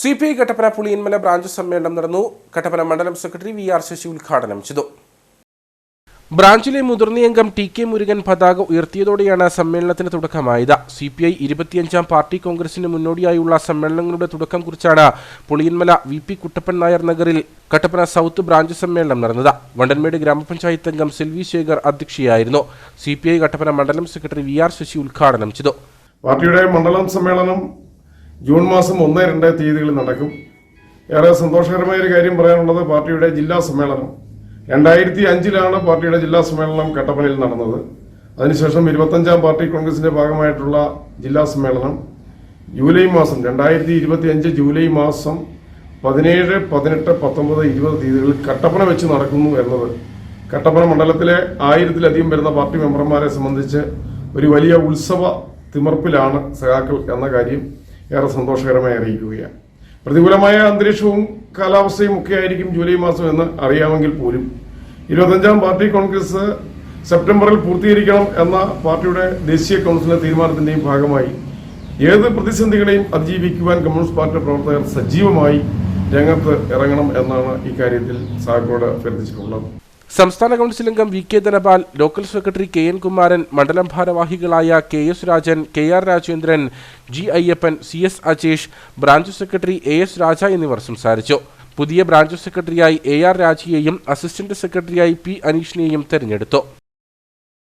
C P I Kattappana Puliyanmala branch സമ്മേളനം നടന്നു. കട്ടപ്പന മണ്ഡലം സെക്രട്ടറി വി ആർ ശശി ഉദ്ഘാടനം ചെയ്തു. ബ്രാഞ്ചിലെ മുതിർന്ന അംഗം ടി കെ മുരുകൻ പതാക ഉയർത്തിയതോടെയാണ് സമ്മേളനത്തിന് തുടക്കമായത്. സി പി ഐ ഇരുപത്തിയഞ്ചാം പാർട്ടി കോൺഗ്രസിന് മുന്നോടിയായുള്ള സമ്മേളനങ്ങളുടെ തുടക്കം കുറിച്ചാണ് പുളിയന്മല വി പി കുട്ടപ്പൻ നായർ നഗറിൽ കട്ടപ്പന സൗത്ത് ബ്രാഞ്ച് സമ്മേളനം നടന്നത്. വണ്ടൻമേട് ഗ്രാമപഞ്ചായത്ത് അംഗം സെൽവി ശേഖർ അധ്യക്ഷയായിരുന്നു. സി പി ഐ കട്ടപ്പന മണ്ഡലം സെക്രട്ടറി വി ആർ ശശി ഉദ്ഘാടനം ചെയ്തു. പാർട്ടിയുടെ മണ്ഡലം സമ്മേളനം ജൂൺ മാസം ഒന്ന് രണ്ട് തീയതികളിൽ നടക്കും. ഏറെ സന്തോഷകരമായ ഒരു കാര്യം പറയാനുള്ളത് പാർട്ടിയുടെ ജില്ലാ സമ്മേളനം. രണ്ടായിരത്തി അഞ്ചിലാണ് പാർട്ടിയുടെ ജില്ലാ സമ്മേളനം കട്ടപ്പനയിൽ നടന്നത്. അതിനുശേഷം ഇരുപത്തഞ്ചാം പാർട്ടി കോൺഗ്രസിന്റെ ഭാഗമായിട്ടുള്ള ജില്ലാ സമ്മേളനം. ജൂലൈ മാസം രണ്ടായിരത്തി ഇരുപത്തി അഞ്ച് ജൂലൈ മാസം പതിനേഴ് പതിനെട്ട് പത്തൊമ്പത് ഇരുപത് തീയതികളിൽ കട്ടപ്പന വെച്ച് നടക്കുന്നു എന്നത്. കട്ടപ്പന മണ്ഡലത്തിലെ ആയിരത്തിലധികം വരുന്ന പാർട്ടി മെമ്പർമാരെ സംബന്ധിച്ച് ഒരു വലിയ ഉത്സവ തിമർപ്പിലാണ് സഖാക്കൾ എന്ന കാര്യം ഏറെ സന്തോഷകരമായി അറിയിക്കുകയാണ്. പ്രതികൂലമായ അന്തരീക്ഷവും കാലാവസ്ഥയും ഒക്കെ ആയിരിക്കും ജൂലൈ മാസം എന്ന് അറിയാമെങ്കിൽ പോലും ഇരുപത്തഞ്ചാം പാർട്ടി കോൺഗ്രസ് സെപ്റ്റംബറിൽ പൂർത്തീകരിക്കണം എന്ന പാർട്ടിയുടെ ദേശീയ കൗൺസിലിന്റെ തീരുമാനത്തിന്റെയും ഭാഗമായി ഏത് പ്രതിസന്ധികളെയും അതിജീവിക്കുവാൻ കമ്മ്യൂണിസ്റ്റ് പാർട്ടി പ്രവർത്തകർ സജീവമായി രംഗത്ത് ഇറങ്ങണം എന്നാണ് ഇക്കാര്യത്തിൽ സാഗറോട് അഭ്യർത്ഥിച്ചിട്ടുള്ളത്. സംസ്ഥാന കൗൺസിൽ അംഗം V K Dhanapal local secretary K N Kumaran മണ്ഡലം ഭാരവാഹികളായ K S Rajan K R Rajendran G Ayyappan C S Ajesh branch secretary A S Raja എന്നിവർ സംസാരിച്ചു. പുതിയ ബ്രാഞ്ച് സെക്രട്ടറിയായി എ ആർ രാജിയെയും അസിസ്റ്റന്റ് സെക്രട്ടറിയായി പി അനീഷിനെയും തെരഞ്ഞെടുത്തു.